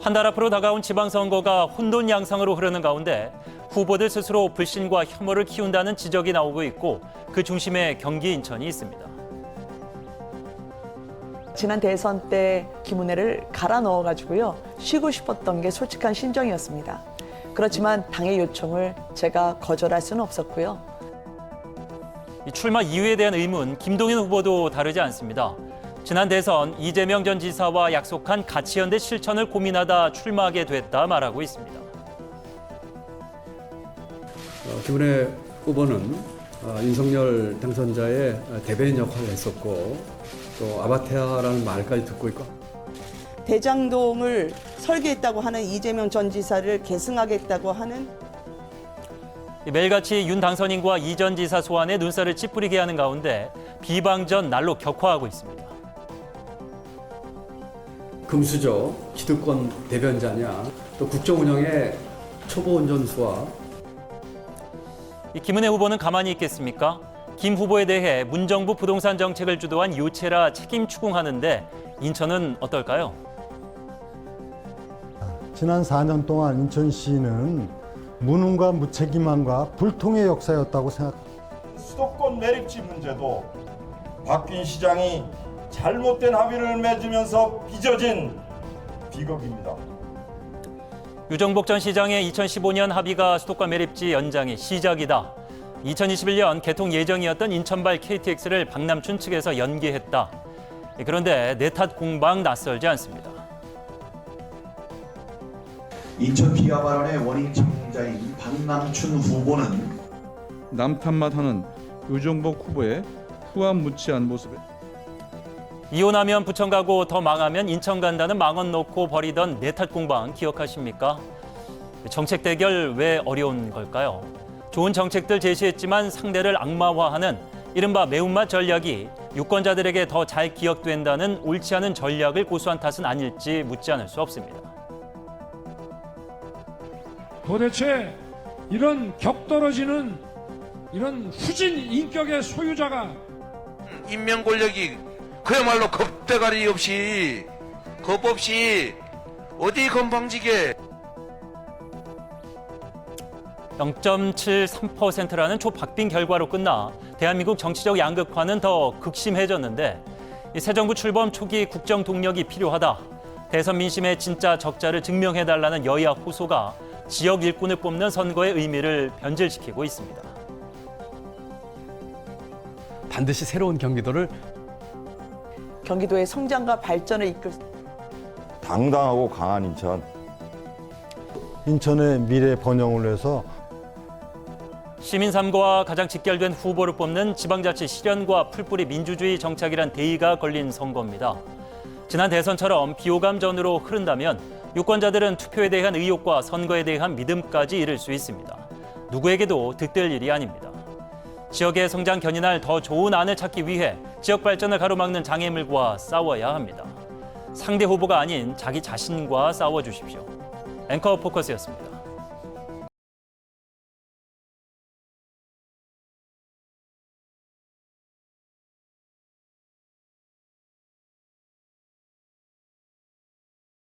한 달 앞으로 다가온 지방선거가 혼돈 양상으로 흐르는 가운데 후보들 스스로 불신과 혐오를 키운다는 지적이 나오고 있고 그 중심에 경기 인천이 있습니다. 지난 대선 때 김은혜를 갈아 넣어가지고요 쉬고 싶었던 게 솔직한 심정이었습니다. 그렇지만 당의 요청을 제가 거절할 수는 없었고요. 이 출마 이유에 대한 의문 김동연 후보도 다르지 않습니다. 지난 대선 이재명 전 지사와 약속한 가치연대 실천을 고민하다 출마하게 됐다 말하고 있습니다. 어, 김은혜 후보는 어, 윤석열 당선자의 대변인 역할을 했었고 또 아바테아라는 말까지 듣고 있고 대장동을 설계했다고 하는 이재명 전 지사를 계승하겠다고 하는 이 매일같이 윤 당선인과 이 전 지사 소환에 눈살을 찌푸리게 하는 가운데 비방전 날로 격화하고 있습니다. 금수저 기득권 대변자냐 또 국정 운영의 초보 운전수와 이 김은혜 후보는 가만히 있겠습니까? 김 후보에 대해 문정부 부동산 정책을 주도한 요체라 책임 추궁하는데 인천은 어떨까요? 지난 4년 동안 인천시는 무능과 무책임함과 불통의 역사였다고 생각. 수도권 매립지 문제도 박균 시장이 잘못된 합의를 맺으면서 빚어진 비극입니다. 유정복 전 시장의 2015년 합의가 수도권 매립지 연장의 시작이다. 2021년 개통 예정이었던 인천발 KTX를 박남춘 측에서 연기했다. 그런데 내탓 공방 낯설지 않습니다. 인천 비하 발언의 원인 책임자인 박남춘 후보는 남탓만 하는 유정복 후보의 후안 무치한 모습에 이혼하면 부천 가고 더 망하면 인천 간다는 망언 놓고 벌이던 내탓 공방 기억하십니까? 정책 대결 왜 어려운 걸까요? 좋은 정책들 제시했지만 상대를 악마화하는 이른바 매운맛 전략이 유권자들에게 더 잘 기억된다는 옳지 않은 전략을 고수한 탓은 아닐지 묻지 않을 수 없습니다. 도대체 이런 격떨어지는 이런 후진 인격의 소유자가 인명 권력이 그야말로 겁대가리 없이 겁 없이 어디 건방지게 0.73%라는 초박빙 결과로 끝나 대한민국 정치적 양극화는 더 극심해졌는데 이새 정부 출범 초기 국정 동력이 필요하다. 대선 민심의 진짜 적자를 증명해달라는 여야 호소가 지역 일꾼을 뽑는 선거의 의미를 변질시키고 있습니다. 반드시 새로운 경기도를 경기도의 성장과 발전을 이끌 당당하고 강한 인천. 인천의 미래 번영을 위해서 시민 삶과 가장 직결된 후보를 뽑는 지방자치 실현과 풀뿌리 민주주의 정착이란 대의가 걸린 선거입니다. 지난 대선처럼 비호감전으로 흐른다면 유권자들은 투표에 대한 의욕과 선거에 대한 믿음까지 잃을 수 있습니다. 누구에게도 득될 일이 아닙니다. 지역의 성장 견인할 더 좋은 안을 찾기 위해 지역 발전을 가로막는 장애물과 싸워야 합니다. 상대 후보가 아닌 자기 자신과 싸워 주십시오. 앵커 포커스였습니다.